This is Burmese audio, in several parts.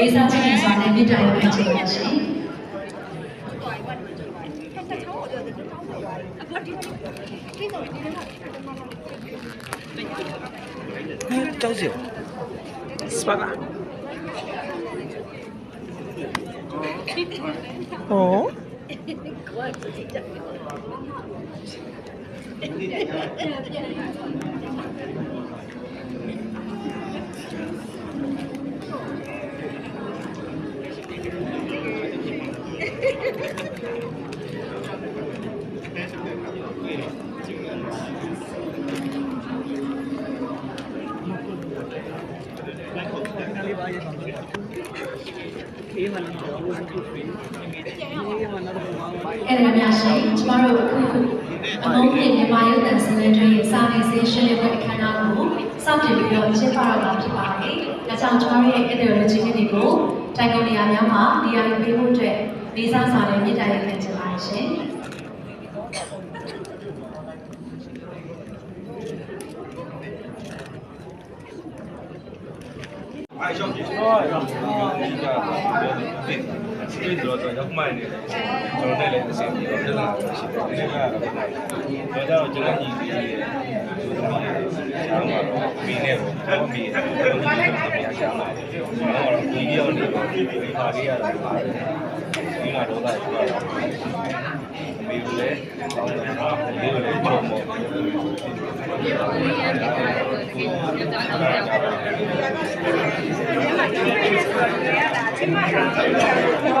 လေးစားချစ်ခင်စွာနဲ့မေတ္တာရပ်ခံချင်ပါရှင် ကြောက်စရာစပါကာဟော အဲ့ဒါများရှင်ကျမတို့အခုအမုန်းမြင့်မြန်မာရုပ်သံစင်တဲ့တွင်စာနယ်ဇင်းရှင်းလင်းပွဲအခမ်းအနားကိုစတင်ပြီးတော့ကျင်းပရတာဖြစ်ပါတယ်။ဒါကြောင့်ကျမတို့ရဲ့ ideology တွေကိုတိုင်ကုန်နေရာများမှာနေရာယူပေးဖို့အတွက် လေးစားစွာနဲ့မေတ္တာရပ်ခံချင်ပါတယ်ရှင်အားကြောင့်ဒီတော့ရောက်ပြီးတာဖြစ်တယ်ဒီတော့ရောက်မှနေတယ်ကျွန်တော်တက်လည်းအဆင်ပြေတော့တက်လာတယ်ရှိတယ်ဒီကတော့ဒါတော့ကျွန်တော်ညီကြီးရဲ့သူတို့ရဲ့ဆောင်းမှာတော့ပြီးနေတော့တက်ပြီးအဲ့ဒီကိုပြန်ဆောင်းလာတယ်ကျွန်တော်ကဒီပြောင်းနေတော့ဒီပါလေးရတယ် ဒါပေမဲ့ဘာတစ်ဖက်စီဒီစိတ်ကြီးပေါ့တော့တယ်ကျွန်တော်ဆက်ပြီးကုန်နေစကားပဲဝတ်စားတယ်ကားကတော့ပဲလည်းပုံရှုပ်နေ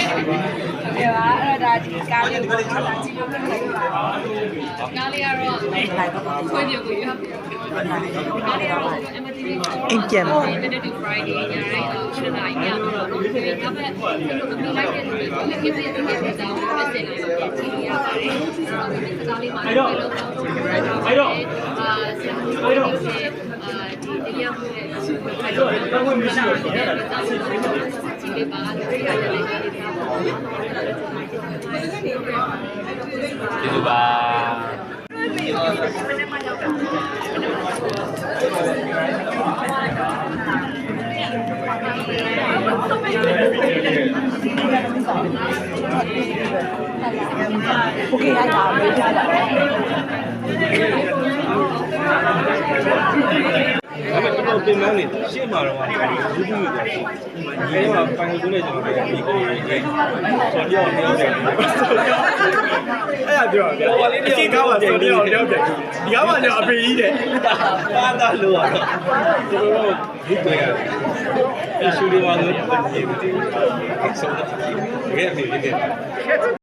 ဒါဒီကားလေးကိုထားတာကြည့်လို့လည်းကားလေးကတော့ဆွဲပြုတ်ကိုရကားလေးကတော့ MTV အိမ်ပြန် Minute to Friday ညတိုင်းတော့7နာရီညတော့နော်ဒီကဘက်ဒီလိုအမျိုးလိုက်တဲ့လူတွေကိုလည်းကိစ္စတွေကိစ္စတွေပဲစင်လာတော့ကြည့်ရပါတယ်အဲ့တော့ဒီကားလေးမှာလည်းလုံးလုံးအဲ့တော့အာဆရာတို့အာဒီတရားမှုရဲ့အဲ့တော့ဘာမှမရှိဘူးကြည့်လေးပါလို့ပြောရတ 呃，就是呃，一定要会会做，那个到时候自己给把那个那个那个那个那吧。不给他打，没家打。 င်မန်းနေရှေ့မှာတော့ဘာလဲဘူးဘူးနေတာဒီမှာပိုင်လို့လဲကျွန်တော်ဒီကိုရေးတယ်ဆိုတော့ညောင်းတယ်အဲ့ဒါပြောတယ်ဟိုလေးတွေကောင်းပါဆိုတော့ညောင်းတယ်ဒီကောင်ကညောင်းအဖေကြီးတယ်ပါတာလို့อ่ะကျွန်တော်တို့ဒီကိုရတယ်အရှူတွေပါလို့ဒီဒီအဆုံးတကယ်အဖေကြီးတယ်